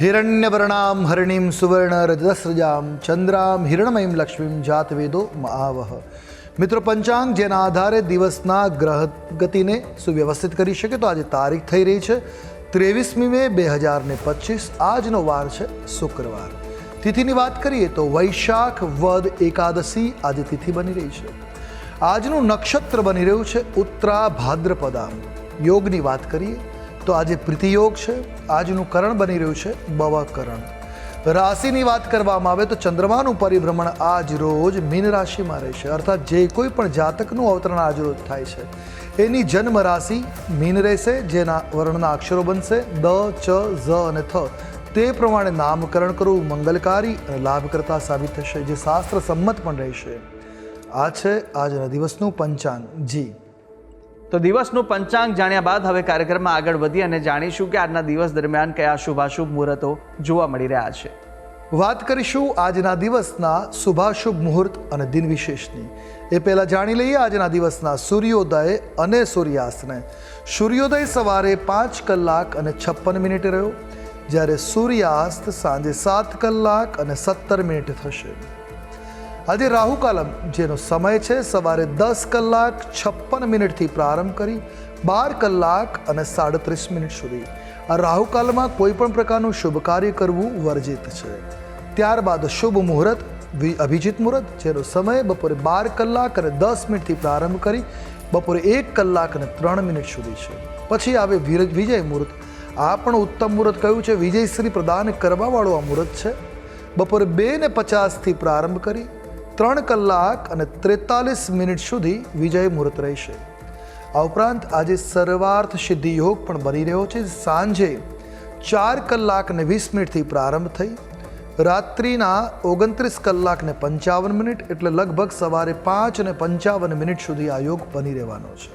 હિરણ્યવર્ણામ હરિણીમ સુવર્ણ રજસ્રજામ ચંદ્રામ હિરણમયીમ લક્ષ્મીમ જાતવેદો મહાવહ મિત્રો પંચાંગ જેના આધારે દિવસના ગ્રહ ગતિને સુવ્યવસ્થિત કરી શકે તો આજે તારીખ થઈ રહી છે ત્રેવીસમી મે બે હજાર ને પચીસ આજનો વાર છે શુક્રવાર તિથિની વાત કરીએ તો વૈશાખ વદ એકાદશી આજે તિથિ બની રહી છે આજનું નક્ષત્ર બની રહ્યું છે ઉત્તરા ભાદ્રપદા યોગની વાત કરીએ તો આજે પ્રીતિયોગ છે, આજનું કરણ બની રહ્યું છે, બવ કરણ. રાશિની વાત કરવામાં આવે તો ચંદ્રમાનું પરિભ્રમણ આજ રોજ મીન રાશિમાં રહેશે. અર્થાત જે કોઈ પણ જાતકનું અવતરણ આજ રોજ થાય છે. એની જન્મ રાશિ મીન રહેશે, જેના વર્ણના અક્ષરો બનશે દ, ચ, ઝ અને થ. તે પ્રમાણે નામકરણ કરવું મંગલકારી અને લાભકર્તા સાબિત થશે, જે શાસ્ત્ર સંમત પણ રહેશે. આ છે આજના દિવસનું પંચાંગ. જી. તો દિવસનું પંચાંગ જાણ્યા બાદ હવે કાર્યક્રમમાં આગળ વધી અને જાણીશું કે આજના દિવસ દરમિયાન કયા શુભાશુભ મુહૂર્તો જોવા મળી રહ્યા છે. વાત કરીશું આજના દિવસના શુભાશુભ મુહૂર્ત અને દિન વિશેષની. એ પહેલાં જાણી લઈએ આજના દિવસના સૂર્યોદય અને સૂર્યાસ્તને. સૂર્યોદય સવારે પાંચ કલાક અને છપ્પન મિનિટ રહ્યો. જ્યારે સૂર્યાસ્ત સાંજે સાત કલાક અને સત્તર મિનિટ થશે. આજે રાહુકાલમ જેનો સમય છે સવારે દસ કલાક છપ્પન મિનિટથી પ્રારંભ કરી બાર કલાક અને સાડત્રીસ મિનિટ સુધી. આ રાહુકાલમાં કોઈ પણ પ્રકારનું શુભ કાર્ય કરવું વર્જિત છે. ત્યારબાદ શુભ મુહૂર્ત અભિજીત મુહૂર્ત, જેનો સમય બપોરે બાર કલાક અને દસ મિનિટથી પ્રારંભ કરી બપોરે એક કલાક અને ત્રણ મિનિટ સુધી છે. પછી આવે વિજય મુહૂર્ત. આ પણ ઉત્તમ મુહૂર્ત કયું છે? વિજયશ્રી પ્રદાન કરવાવાળું આ મુહૂર્ત છે. બપોરે બે ને પચાસથી પ્રારંભ કરી ત્રણ કલાક અને ત્રેતાલીસ મિનિટ સુધી વિજય મુહૂર્ત રહેશે. આ ઉપરાંત આજે સર્વાર્થ સિદ્ધિ યોગ પણ બની રહ્યો છે. સાંજે ચાર કલાક ને વીસ મિનિટથી પ્રારંભ થઈ. રાત્રિના ઓગણત્રીસ કલાક ને પંચાવન મિનિટ એટલે લગભગ સવારે પાંચ અને પંચાવન મિનિટ સુધી આ યોગ બની રહેવાનો છે.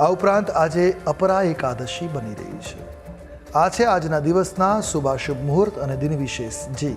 આ ઉપરાંત આજે અપરા એકાદશી બની રહી છે. આ છે આજના દિવસના શુભાશુભ મુહૂર્ત અને દિન વિશેષ. જી.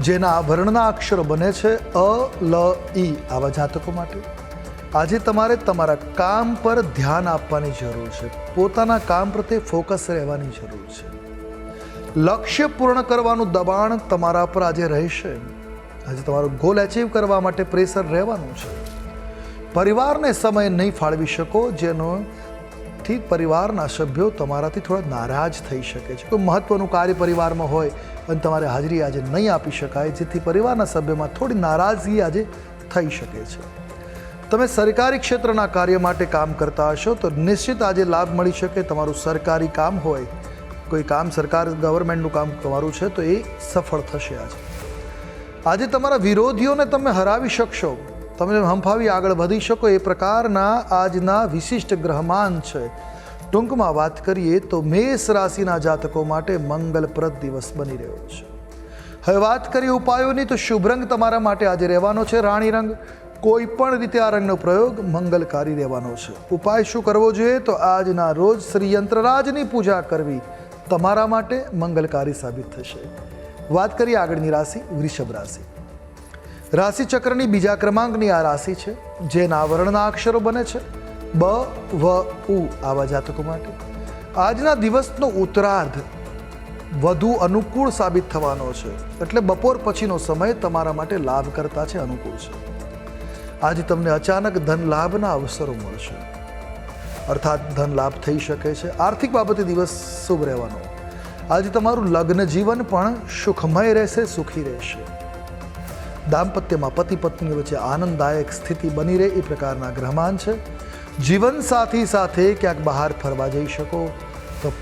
જેના વર્ણના અક્ષરો બને છે અ, લ, ઈ આવા જાતકો માટે. આજે તમારે તમારા કામ પર ધ્યાન આપવાની જરૂર છે. પોતાના કામ પ્રત્યે ફોકસ રહેવાની જરૂર છે. લક્ષ્ય પૂર્ણ કરવાનું દબાણ તમારા પર આજે રહેશે. આજે તમારો ગોલ એચીવ કરવા માટે પ્રેશર રહેવાનું છે. પરિવારને સમય નહીં ફાળવી શકો, જેનો થી પરિવારના સભ્યો તમારાથી થોડા નારાજ થઈ શકે છે. કોઈ મહત્ત્વનું કાર્ય પરિવારમાં હોય અને તમારે હાજરી આજે નહીં આપી શકાય, જેથી પરિવારના સભ્યોમાં થોડી નારાજગી આજે થઈ શકે છે. તમે સરકારી ક્ષેત્રના કાર્ય માટે કામ કરતા હશો, તો નિશ્ચિત આજે લાભ મળી શકે. તમારું સરકારી કામ હોય, કોઈ કામ સરકાર ગવર્મેન્ટનું કામ તમારું છે, તો એ સફળ થશે આજે. આજે તમારા વિરોધીઓને તમે હરાવી શકશો. તમે હંફાવી આગળ વધી શકો, એ પ્રકારના આજના વિશિષ્ટ ગ્રહમાન છે. ટૂંકમાં વાત કરીએ તો મેષ રાશિના જાતકો માટે મંગલપ્રદ દિવસ બની રહ્યો છે. હવે વાત કરીએ ઉપાયોની, તો શુભ રંગ તમારા માટે આજે રહેવાનો છે, રાણી રંગ. કોઈ પણ રીતે આ રંગનો પ્રયોગ મંગલકારી રહેવાનો છે. ઉપાય શું કરવો જોઈએ? તો આજના રોજ શ્રી યંત્રરાજની પૂજા કરવી તમારા માટે મંગલકારી સાબિત થશે. વાત કરીએ આગળની રાશિ, વૃષભ રાશિ. રાશિ ચક્રની બીજા ક્રમાંકની આ રાશિ છે, જેના વર્ણના અક્ષરો બને છે. બ, વ, ઉ આવા જાતકો માટે. આજના દિવસનો ઉત્તરાર્ધ વધુ અનુકૂળ સાબિત થવાનો છે, એટલે બપોર પછીનો સમય તમારા માટે લાભ કરતા છે, અનુકૂળ છે. આજે તમને અચાનક ધન લાભના અવસરો મળશે. અર્થાત ધન લાભ થઈ શકે છે. આર્થિક બાબતે દિવસ શુભ રહેવાનો. આજે તમારું લગ્ન જીવન પણ સુખમય રહેશે, સુખી રહેશે. દાંપત્યમાં પતિ પત્ની વચ્ચે આનંદદાયક સ્થિતિ બની રહે એ પ્રકારના ગ્રહમાન છે. જીવન સાથી સાથે ક્યાંક બહાર ફરવા જઈ શકો. તો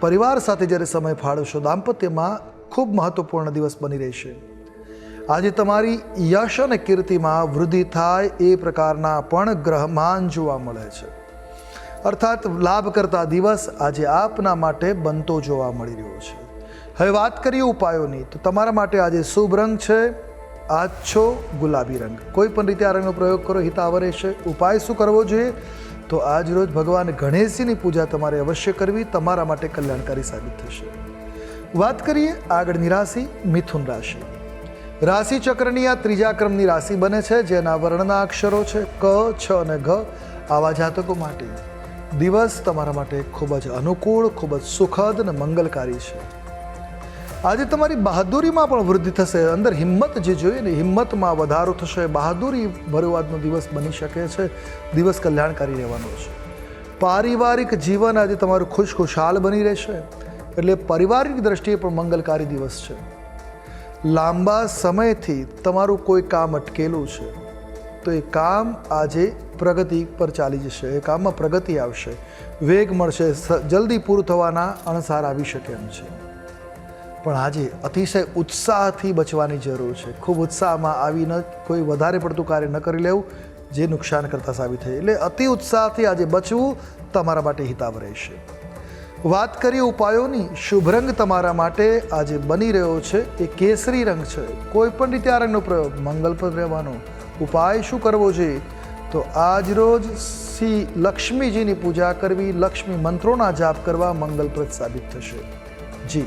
પરિવાર સાથે જ્યારે સમય ફાળવશો, દાંપત્યમાં ખૂબ મહત્વપૂર્ણ દિવસ બની રહેશે. આજે તમારી યશ અને કીર્તિમાં વૃદ્ધિ થાય એ પ્રકારના પણ ગ્રહમાન જોવા મળે છે. અર્થાત લાભ કરતા દિવસ આજે આપના માટે બનતો જોવા મળી રહ્યો છે. હવે વાત કરીએ ઉપાયોની. તો તમારા માટે આજે શુભ રંગ છે. આછો ગુલાબી રંગ. કોઈ પણ રીતે આ રંગનો પ્રયોગ કરો હિતાવહ રહેશે ઉપાય શું કરવો જોઈએ? તો આજ રોજ ભગવાન ગણેશજીની પૂજા તમારે અવશ્ય કરવી, તમારા માટે કલ્યાણકારી સાબિત થશે. વાત કરીએ આગળની રાશિ, મિથુન રાશિ. રાશિ ચક્રની આ ત્રીજા ક્રમની રાશિ બને છે, જેના વર્ણના અક્ષરો છે ક, છ અને ઘ. આવા જાતકો માટે દિવસ તમારા માટે ખૂબ જ અનુકૂળ, ખૂબ જ સુખદ અને મંગલકારી છે. આજે તમારી બહાદુરીમાં પણ વૃદ્ધિ થશે. અંદર હિંમત જે જોઈએ ને, હિંમતમાં વધારો થશે. બહાદુરી ભર્યો આજનો દિવસ બની શકે છે. દિવસ કલ્યાણકારી રહેવાનો છે. પારિવારિક જીવન આજે તમારું ખુશ ખુશાલ બની રહેશે. એટલે પારિવારિક દ્રષ્ટિએ પણ મંગલકારી દિવસ છે. લાંબા સમયથી તમારું કોઈ કામ અટકેલું છે. તો એ કામ આજે પ્રગતિ પર ચાલી જશે. એ કામમાં પ્રગતિ આવશે. વેગ મળશે. જલ્દી પૂરું થવાના અણસાર આવી શકે એમ છે. પણ આજે અતિશય ઉત્સાહથી બચવાની જરૂર છે. ખૂબ ઉત્સાહમાં આવીને કોઈ વધારે પડતું કાર્ય ન કરી લેવું, જે નુકસાન કરતા સાબિત થાય. એટલે અતિ ઉત્સાહથી આજે બચવું તમારા માટે હિતાવ રહેશે. વાત કરીએ ઉપાયોની, શુભ રંગ તમારા માટે આજે બની રહ્યો છે. એ કેસરી રંગ છે. કોઈ પણ રીતે આ રંગનો પ્રયોગ મંગલપ્રદ રહેવાનો. ઉપાય શું કરવો જોઈએ? તો આજ રોજ શ્રી લક્ષ્મીજીની પૂજા કરવી, લક્ષ્મી મંત્રોના જાપ કરવા મંગલપ્રદ સાબિત થશે. જી.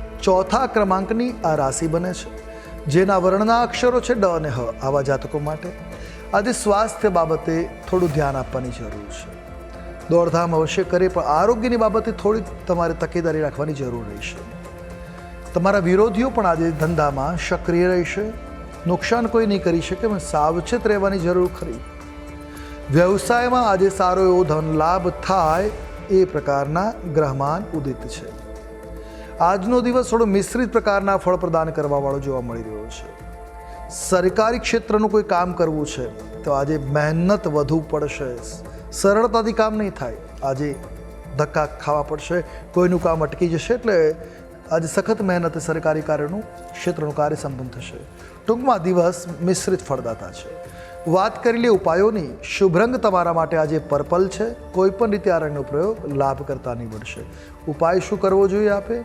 ચોથા ક્રમાંકની આ રાશિ બને છે. જેના વર્ણના અક્ષરો છે ડ અને હ આવા જાતકો માટે. આજે સ્વાસ્થ્ય બાબતે થોડું ધ્યાન આપવાની જરૂર છે. દોડધામ અવશ્ય કરે, પણ આરોગ્યની બાબતે થોડી તમારે તકેદારી રાખવાની જરૂર રહેશે. તમારા વિરોધીઓ પણ આજે ધંધામાં સક્રિય રહેશે. નુકસાન કોઈ નહીં કરી શકે, પણ સાવચેત રહેવાની જરૂર ખરી. વ્યવસાયમાં આજે સારો એવો ધન લાભ થાય એ પ્રકારના ગ્રહમાન ઉદિત છે. આજનો દિવસ થોડો મિશ્રિત પ્રકારના ફળ પ્રદાન કરવાવાળો જોવા મળી રહ્યો છે. સરકારી ક્ષેત્રનું કોઈ કામ કરવું છે, તો આજે મહેનત વધુ પડશે. સરળતાથી કામ નહીં થાય. આજે ધક્કા ખાવા પડશે. કોઈનું કામ અટકી જશે એટલે આજે સખત મહેનતે સરકારી કાર્યનું, ક્ષેત્રનું કાર્ય સંપન્ન થશે. ટૂંકમાં દિવસ મિશ્રિત ફળદાતા છે. વાત કરી લે ઉપાયોની, શુભ રંગ તમારા માટે આજે પર્પલ છે. કોઈ પણ રીતે આ રંગનો પ્રયોગ કરતા નીવડશે ઉપાય શું કરવો જોઈએ આપે?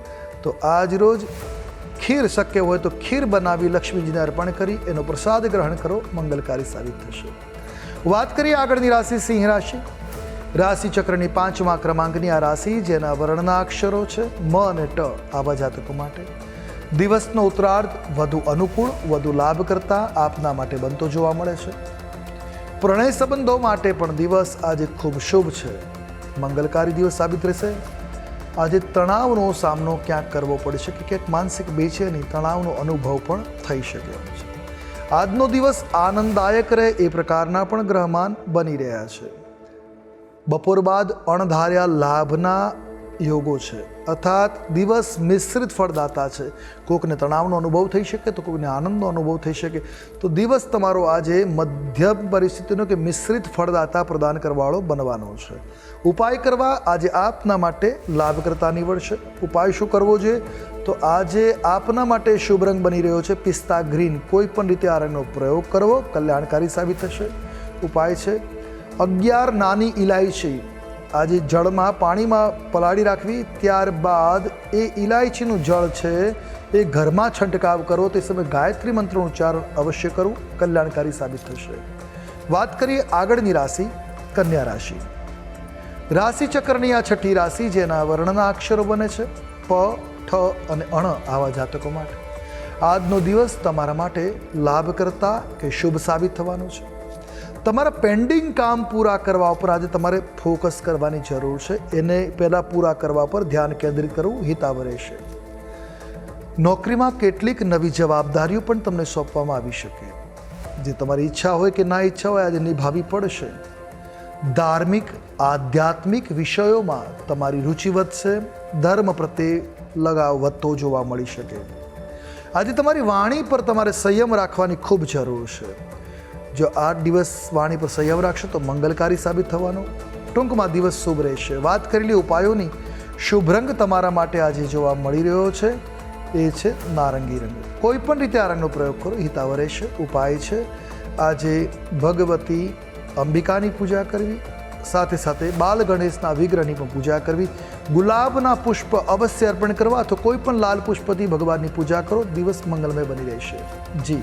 તો આજ રોજ ખીર શક્ય હોય તો ખીર બનાવી લક્ષ્મીજીને અર્પણ કરી, એનો પ્રસાદ ગ્રહણ કરો, મંગલકારી સાબિત થશે. વાત કરીએ આગળની રાશિ, સિંહ રાશિ. રાશિ ચક્રની પાંચમા ક્રમાંકની આ રાશિ, જેના વર્ણના અક્ષરો છે મ અને ટ, આવા જાતકો માટે. દિવસનો ઉત્તરાર્ધ વધુ અનુકૂળ, વધુ લાભ કરતા આપના માટે બનતો જોવા મળે છે. પ્રણય સંબંધો માટે પણ દિવસ આજે ખૂબ શુભ છે. મંગલકારી દિવસ સાબિત રહેશે. આજે તણાવનો સામનો ક્યાંક કરવો પડી શકે, ક્યાંક માનસિક બેચેની તણાવનો અનુભવ પણ થઈ શકે છે. આજનો દિવસ આનંદદાયક રહે એ પ્રકારના પણ ગ્રહમાન બની રહ્યા છે. બપોર બાદ અણધાર્યા લાભના યોગો છે. અર્થાત દિવસ મિશ્રિત ફળદાતા છે. કોકને તણાવનો અનુભવ થઈ શકે, તો કોઈકને આનંદનો અનુભવ થઈ શકે. તો દિવસ તમારો આજે મધ્યમ પરિસ્થિતિનો કે મિશ્રિત ફળદાતા પ્રદાન કરવાળો બનવાનો છે. ઉપાય કરવા આજે આપના માટે લાભકર્તા નીવડશે. ઉપાય શું કરવો જોઈએ? તો આજે આપના માટે શુભ રંગ બની રહ્યો છે પિસ્તા ગ્રીન. કોઈ પણ રીતે આ રંગનો પ્રયોગ કરવો કલ્યાણકારી સાબિત થશે. ઉપાય છે, અગિયાર નાની ઇલાયચી આજે જળમાં પાણીમાં પલાળી રાખવી. ત્યારબાદ એ ઇલાયચીનું જળ છે એ ઘરમાં છંટકાવ કરો તે સમયે ગાયત્રી મંત્રનું ઉચ્ચારણ અવશ્ય કરવું કલ્યાણકારી સાબિત થશે. વાત કરીએ આગળની રાશિ, કન્યા રાશિ. રાશિ ચક્રની આ છઠ્ઠી રાશિ, જેના વર્ણના અક્ષરો બને છે, પ, ઠ અને અણ આવા જાતકો માટે. આજનો દિવસ તમારા માટે લાભકર્તા કે શુભ સાબિત થવાનો છે. તમારા પેન્ડિંગ કામ પૂરા કરવા ઉપર આજે તમારે ફોકસ કરવાની જરૂર છે. એને પહેલાં પૂરા કરવા પર ધ્યાન કેન્દ્રિત કરવું હિતાવ રહેશે. નોકરીમાં કેટલીક નવી જવાબદારીઓ પણ તમને સોંપવામાં આવી શકે. જે તમારી ઈચ્છા હોય કે ના ઈચ્છા હોય, આજે નિભાવી પડશે. ધાર્મિક, આધ્યાત્મિક વિષયોમાં તમારી રુચિ વધશે, ધર્મ પ્રત્યે લગાવ વધતો જોવા મળી શકે. આજે તમારી વાણી પર તમારે સંયમ રાખવાની ખૂબ જરૂર છે. જો આ દિવસ વાણી પર સંયમ રાખશો તો મંગલકારી સાબિત થવાનો. ટૂંકમાં દિવસ શુભ રહેશે. વાત કરેલી ઉપાયોની શુભ રંગ તમારા માટે આજે જોવા મળી રહ્યો છે. એ છે નારંગી રંગ. કોઈ પણ રીતે આ રંગનો પ્રયોગ કરો. હિતાવ રહેશે, ઉપાય છે. આજે ભગવતી અંબિકાની પૂજા કરવી, સાથે સાથે બાલ ગણેશના વિગ્રહની પણ પૂજા કરવી, ગુલાબના પુષ્પ અવશ્ય અર્પણ કરવા, તો કોઈ પણ લાલ પુષ્પથી ભગવાનની પૂજા કરો, દિવસ મંગલમય બની રહેશે. જી.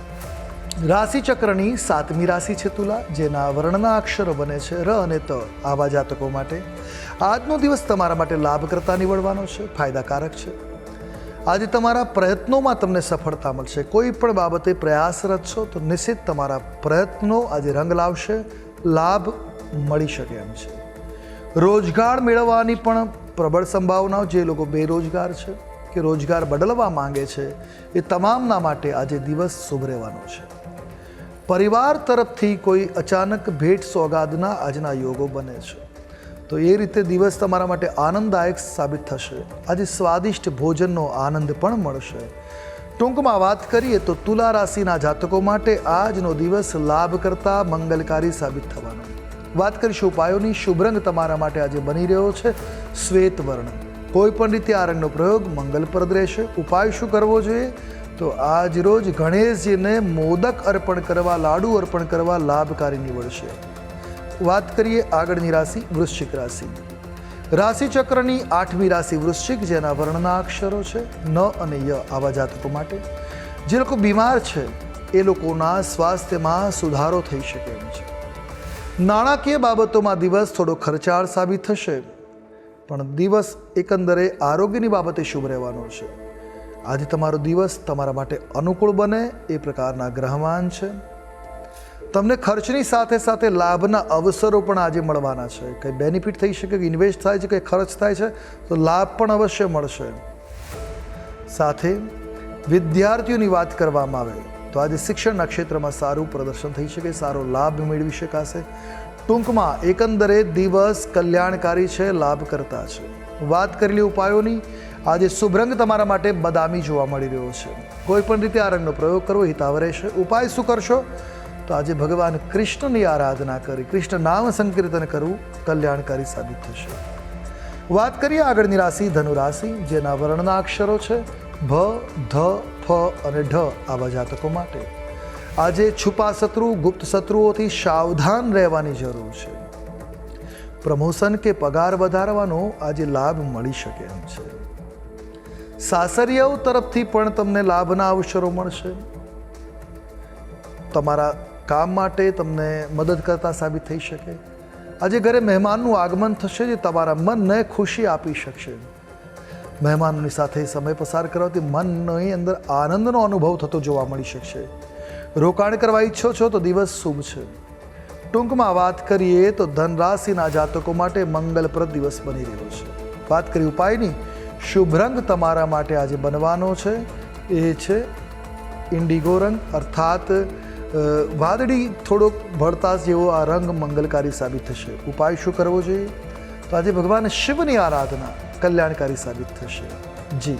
રાશિ ચક્રની સાતમી રાશિ છે તુલા, જેના વર્ણના અક્ષરો બને છે ર અને ત, આવા જાતકો માટે. આજનો દિવસ તમારા માટે લાભકર્તા નીવડવાનો છે, ફાયદાકારક છે. આજે તમારા પ્રયત્નોમાં તમને સફળતા મળશે. કોઈ પણ બાબતે પ્રયાસરત છો, તો નિશ્ચિત તમારા પ્રયત્નો આજે રંગ લાવશે, લાભ મળી શકે એમ છે. રોજગાર મેળવવાની પણ પ્રબળ સંભાવનાઓ જે લોકો બેરોજગાર છે, કે રોજગાર બદલવા માંગે છે, એ તમામના માટે આજે દિવસ શુભ રહેવાનો છે. પરિવાર તરફથી કોઈ અચાનક ભેટ સોગાદના આજના યોગો બને છે. તો એ રીતે દિવસ તમારા માટે આનંદદાયક સાબિત થશે. આજે સ્વાદિષ્ટ ભોજનનો આનંદ પણ મળશે. ટૂંકમાં વાત કરીએ તો તુલા રાશિના જાતકો માટે આજનો દિવસ લાભ કરતા મંગલકારી સાબિત થવાનો. વાત કરીશું ઉપાયોની. શુભ રંગ તમારા માટે આજે બની રહ્યો છે. શ્વેત વર્ણ. કોઈ પણ રીતે આ રંગનો પ્રયોગ મંગલપ્રદ રહેશે. ઉપાય શું કરવો જોઈએ? તો આજ રોજ ગણેશજીને મોદક અર્પણ કરવા, લાડુ અર્પણ કરવા લાભકારી નીવડશે. વાત કરીએ આગળની રાશિ, વૃશ્ચિક રાશિ. રાશિચક્રની આઠમી રાશિ વૃશ્ચિક, જેના વર્ણના અક્ષરો છે, ન અને ય આવા જાતકો માટે. જે લોકો બીમાર છે, એ લોકોના સ્વાસ્થ્યમાં સુધારો થઈ શકે એમ છે. નાણાકીય બાબતોમાં દિવસ થોડો ખર્ચાળ સાબિત થશે, પણ દિવસ એકંદરે આરોગ્યની બાબતે શુભ રહેવાનો છે. આજે તમારો દિવસ તમારા માટે અનુકૂળ બને એ પ્રકારના ગ્રહમાન છે. તમને ખર્ચની સાથે સાથે લાભના અવસરો પણ આજે મળવાના છે. કંઈ બેનિફિટ થઈ શકે કે ઇન્વેસ્ટ થાય છે, કંઈ ખર્ચ થાય છે, તો લાભ પણ અવશ્ય મળશે. સાથે વિદ્યાર્થીઓની વાત કરવામાં આવે, તો આજે શિક્ષણના ક્ષેત્રમાં સારું પ્રદર્શન થઈ શકે, સારો લાભ મેળવી શકાશે. ટૂંકમાં એકંદરે દિવસ કલ્યાણકારી છે લાભ કરતા છે. વાત કરેલી ઉપાયોની આજે શુભ તમારા માટે બદામી જોવા મળી રહ્યો છે. કોઈ પણ રીતે આ રંગનો પ્રયોગ કરવો હિતાવ રહેશે ઉપાય શું કરશો? તો આજે ભગવાન કૃષ્ણની આરાધના કરી, કૃષ્ણ નામ સંકીર્તન કરવું કલ્યાણકારી સાબિત થશે. વાત કરીએ આગળની રાશિ, ધનુ રાશિ, જેના વર્ણના અક્ષરો છે ભ, ધ, ફ અને ઢ આવા જાતકો માટે. આજે છુપા શત્રુ, ગુપ્ત શત્રુઓથી સાવધાન રહેવાની જરૂર છે. પ્રમોશન કે પગાર વધારવાનો આજે લાભ મળી શકે એમ છે. સાસરિયાઓ તરફથી પણ તમને લાભના અવસરો મળશે. તમારા કામ માટે તમને મદદ કરતા સાબિત થઈ શકે. આજે ઘરે મહેમાનનું આગમન થશે જે તમારા મનને ખુશી આપી શકશે. મહેમાનોની સાથે સમય પસાર કરવાથી મનની અંદર આનંદનો અનુભવ થતો જોવા મળી શકશે. રોકાણ કરવા ઈચ્છો છો તો દિવસ શુભ છે. ટૂંકમાં વાત કરીએ તો ધનરાશિના જાતકો માટે મંગલપ્રદ દિવસ બની રહ્યો છે. વાત કરી ઉપાયની? શુભ રંગ તમારા માટે આજે બનવાનો છે. એ છે ઇન્ડિગો રંગ, અર્થાત વાદળી થોડોક ભળતાસ જેવો આ રંગ મંગલકારી સાબિત થશે. ઉપાય શું કરવો જોઈએ? તો આજે ભગવાન શિવની આરાધના કલ્યાણકારી સાબિત થશે. જી.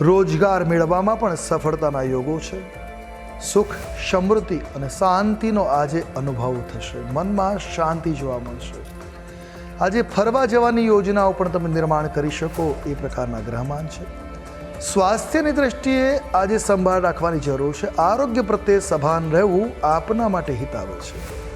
રોજગાર મેળવવામાં પણ સફળતાના યોગો છે. સુખ, સમૃદ્ધિ અને શાંતિનો આજે અનુભવ થશે. મનમાં શાંતિ જોવા મળશે. આજે ફરવા જવાની યોજનાઓ પણ તમે નિર્માણ કરી શકો એ પ્રકારના ગ્રહમાન છે. સ્વાસ્થ્યની દ્રષ્ટિએ આજે સંભાળ રાખવાની જરૂર છે. આરોગ્ય પ્રત્યે સભાન રહેવું આપના માટે હિતાવ છે.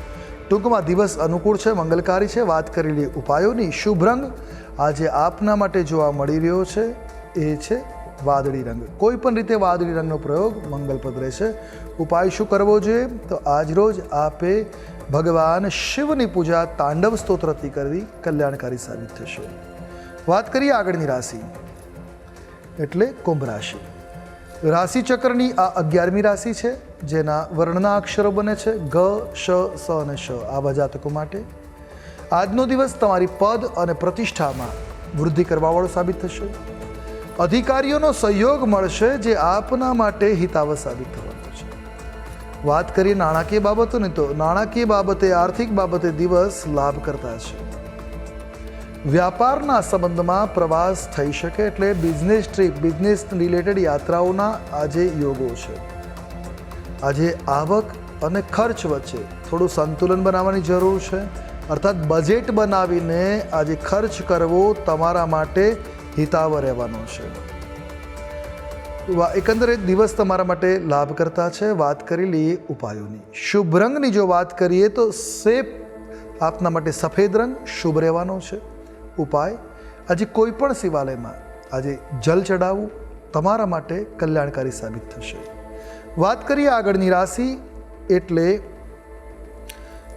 ટૂંકમાં દિવસ અનુકૂળ છે, મંગલકારી છે. વાત કરેલી ઉપાયોની શુભ રંગ આજે આપના માટે જોવા મળી રહ્યો છે. એ છે વાદળી રંગ. કોઈ પણ રીતે વાદળી રંગનો પ્રયોગ મંગલપ્રદ રહેશે. ઉપાય શું કરવો જોઈએ? તો આજ રોજ આપે ભગવાન શિવની પૂજા તાંડવ સ્તોત્રથી કરવી કલ્યાણકારી સાબિત થશે. વાત કરીએ આગળની રાશિ. એટલે કુંભ રાશિ. રાશિ ચક્રની આ અગિયારમી રાશિ છે, જેના વર્ણના અક્ષરો બને છે ગ, શ, સ અને શ આવા જાતકો માટે. આજનો દિવસ તમારી પદ અને પ્રતિષ્ઠામાં વૃદ્ધિ કરવાવાળો સાબિત થશે. અધિકારીઓનો સહયોગ મળશે જે આપના માટે હિતાવ સાબિત થવાનો છે. વાત કરીએ નાણાકીય બાબતોની તો નાણાકીય બાબતે, આર્થિક બાબતે દિવસ લાભ કરતા છે. વ્યાપારના સંબંધમાં પ્રવાસ થઈ શકે એટલે બિઝનેસ ટ્રીપ બિઝનેસ રિલેટેડ યાત્રાઓના આજે યોગો છે. આજે આવક અને ખર્ચ વચ્ચે થોડું સંતુલન બનાવવાની જરૂર છે. અર્થાત બજેટ બનાવીને આજે ખર્ચ કરવો તમારા માટે હિતાવ રહેવાનો છે. એકંદરે દિવસ તમારા માટે લાભ કરતા છે. વાત કરી લઈએ ઉપાયોની. શુભ રંગની જો વાત કરીએ તો સેપ આપના માટે સફેદ રંગ શુભ રહેવાનો છે. ઉપાય, આજે કોઈ પણ શિવાલયમાં આજે જલ ચડાવવું તમારા માટે કલ્યાણકારી સાબિત થશે. વાત કરીએ આગળની રાશિ એટલે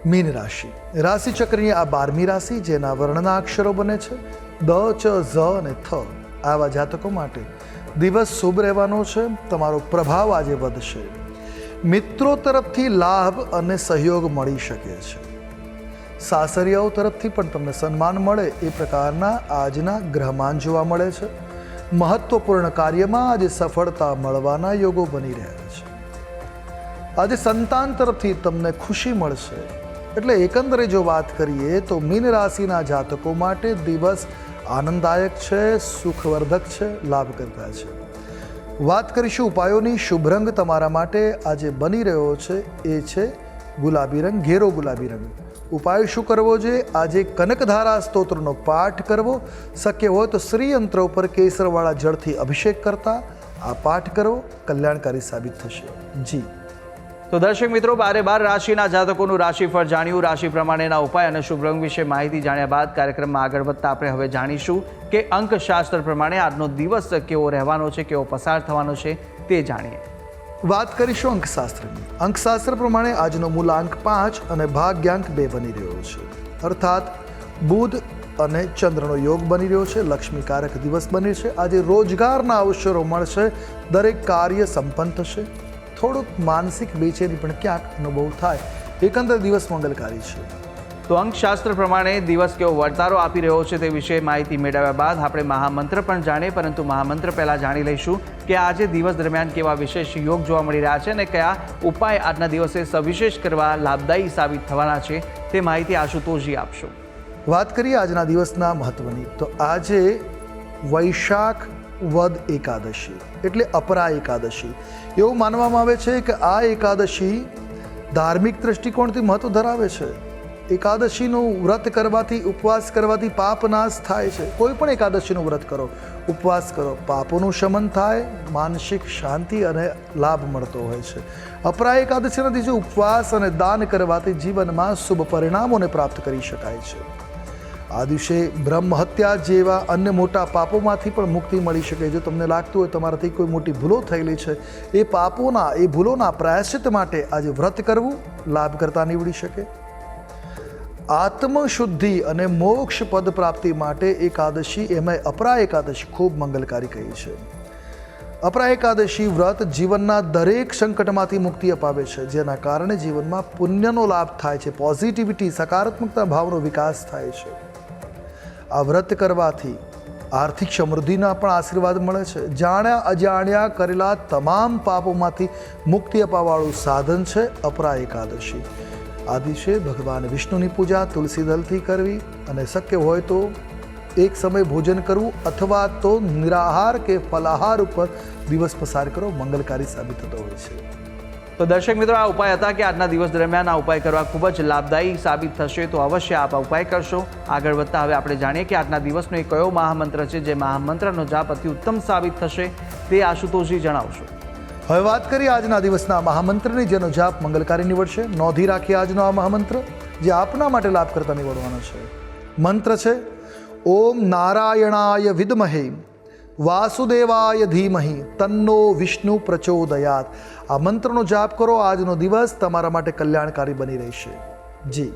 મીન રાશિ. રાશિ ચક્રની આ બારમી રાશિ જેના વર્ણના અક્ષરો બને છે. દ ચ ઝ અને થ. આવા જાતકો માટે દિવસ શુભ રહેવાનો છે. તમારો પ્રભાવ આજે વધશે. મિત્રો તરફથી લાભ અને સહયોગ મળી શકે છે. સાસરિયાઓ તરફથી પણ તમને સન્માન મળે. એ પ્રકારના આજના ગ્રહમાન જોવા મળે છે. મહત્વપૂર્ણ કાર્યમાં આજે સફળતા મળવાના યોગો બની રહ્યા છે. આજે સંતાન તરફથી તમને ખુશી મળશે. એટલે એકંદરે જો વાત કરીએ તો મીન રાશિના જાતકો માટે દિવસ આનંદદાયક છે, સુખવર્ધક છે, લાભકર્તા છે. વાત કરીશું ઉપાયોની. શુભ રંગ તમારા માટે આજે બની રહ્યો છે. એ છે ગુલાબી રંગ, ઘેરો ગુલાબી રંગ. ઉપાય શું કરવો જોઈએ? આજે કનકધારા સ્તોત્રનો પાઠ કરવો. શક્ય હોય તો શ્રીયંત્ર ઉપર કેસરવાળા જળથી અભિષેક કરતા આ પાઠ કરવો કલ્યાણકારી સાબિત થશે. જી. તો દર્શક મિત્રો, બારે બાર રાશિના જાતકોનું રાશિફળ જાણ્યું. રાશિ પ્રમાણેના ઉપાય અને શુભ રંગ વિશે માહિતી જાણ્યા બાદ કાર્યક્રમમાં આગળ વધતા આપણે હવે જાણીશું કે અંકશાસ્ત્ર પ્રમાણે આજનો દિવસ કેવો રહેવાનો છે, કેવો પસાર થવાનો છે તે જાણીએ. વાત કરીશું અંકશાસ્ત્રની. અંકશાસ્ત્ર પ્રમાણે આજનો મૂલાંક પાંચ અને ભાગ્યાંક બે બની રહ્યો છે. અર્થાત, બુધ અને ચંદ્રનો યોગ બની રહ્યો છે, લક્ષ્મીકારક દિવસ બની છે. આજે રોજગારના અવસરો મળશે, દરેક કાર્ય સંપન્ન થશે. થોડુંક માનસિક બેચેની પણ ક્યાંક અનુભવ થાય. એકંદર દિવસ મંગલકારી છે. તો અંકશાસ્ત્ર પ્રમાણે દિવસ કેવો વર્તારો આપી રહ્યો છે તે વિશે માહિતી મેળવ્યા બાદ આપણે મહામંત્ર પણ જાણીએ પરંતુ મહામંત્ર પહેલાં જાણી લઈશું કે આજે દિવસ દરમિયાન કેવા વિશેષ યોગ જોવા મળી રહ્યા છે અને કયા ઉપાય આજના દિવસે સવિશેષ કરવા લાભદાયી સાબિત થવાના છે તે માહિતી આશુતોષજી આપશો. વાત કરીએ આજના દિવસના મહત્વની. તો આજે વૈશાખ વદ એકાદશી, એટલે અપરા એકાદશી. એવું માનવામાં આવે છે કે આ એકાદશી ધાર્મિક દ્રષ્ટિકોણથી મહત્વ ધરાવે છે. એકાદશીનું વ્રત કરવાથી, ઉપવાસ કરવાથી પાપ નાશ થાય છે. કોઈ પણ એકાદશીનું વ્રત કરો, ઉપવાસ કરો, પાપોનું શમન થાય, માનસિક શાંતિ અને લાભ મળતો હોય છે. અપરા એકાદશીના દિવસે ઉપવાસ અને દાન કરવાથી જીવનમાં શુભ પરિણામોને પ્રાપ્ત કરી શકાય છે. આ દિવસે બ્રહ્મ હત્યા જેવા અન્ય મોટા પાપોમાંથી પણ મુક્તિ મળી શકે. જો તમને લાગતું હોય તમારાથી કોઈ મોટી ભૂલો થયેલી છે, એ પાપોના, એ ભૂલોના પ્રાયશ્ચિત માટે આજે વ્રત કરવું લાભ કરતા નીવડી શકે. આત્મશુદ્ધિ અને મોક્ષ પદ પ્રાપ્તિ માટે એકાદશી એમાં અપરા એકાદશી ખૂબ મંગલકારી કહી છે. અપરા એકાદશી વ્રત જીવનના દરેક સંકટમાંથી મુક્તિ અપાવે છે, જેના કારણે જીવનમાં પુણ્યનો લાભ થાય છે, પોઝિટિવિટી, સકારાત્મકતા, ભાવનો વિકાસ થાય છે. આ વ્રત કરવાથી આર્થિક સમૃદ્ધિના પણ આશીર્વાદ મળે છે. જાણ્યા અજાણ્યા કરેલા તમામ પાપોમાંથી મુક્તિ અપાવવાળું સાધન છે અપરા એકાદશી. આ દિવસે ભગવાન વિષ્ણુની પૂજા, તુલસી દલથી કરવી અને શક્ય હોય તો એક સમય ભોજન કરવું અથવા તો નિરાહાર કે ફલાહાર ઉપર દિવસ પસાર કરો, મંગલકારી સાબિત થતો હોય છે. તો દર્શક મિત્રો, આ ઉપાય હતા કે આજના દિવસ દરમિયાન આ ઉપાય કરવા ખૂબ જ લાભદાયી સાબિત થશે. તો અવશ્ય આપ ઉપાય કરશો. આગળ વધતા હવે આપણે જાણીએ કે આજના દિવસનો એ કયો મહામંત્ર છે જે મહામંત્રનો જાપ અતિ ઉત્તમ સાબિત થશે તે આશુતોષજી જણાવશો. હવે વાત કરીએ આજના દિવસના મહામંત્રની, જેનો જાપ મંગલકારી નીવડશે. નોંધી રાખીએ આજનો આ મહામંત્ર, જે આપના માટે લાભ કરતા નીવડવાનો છે. મંત્ર છે, ઓમ નારાયણાય વિદ્મહે વાસુદેવાય ધીમહિ તન્નો વિષ્ણુ પ્રચોદયાત. આ મંત્રનો જાપ કરો આજનો દિવસ તમારા માટે કલ્યાણકારી બની રહેશે. જી.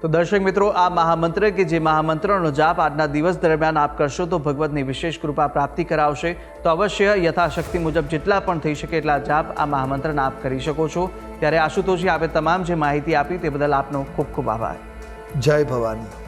તો દર્શક મિત્રો આ મહામંત્ર કે જે મહામંત્રનો જાપ આજના દિવસ દરમિયાન આપ કરશો તો ભગવતની વિશેષ કૃપા પ્રાપ્તિ કરાવશે. તો અવશ્ય યથાશક્તિ મુજબ જેટલા પણ થઈ શકે એટલા જાપ આ મહામંત્રને આપ કરી શકો છો. ત્યારે આશુતોષજી આપે તમામ જે માહિતી આપી તે બદલ આપનો ખૂબ ખૂબ આભાર. જય ભવાની.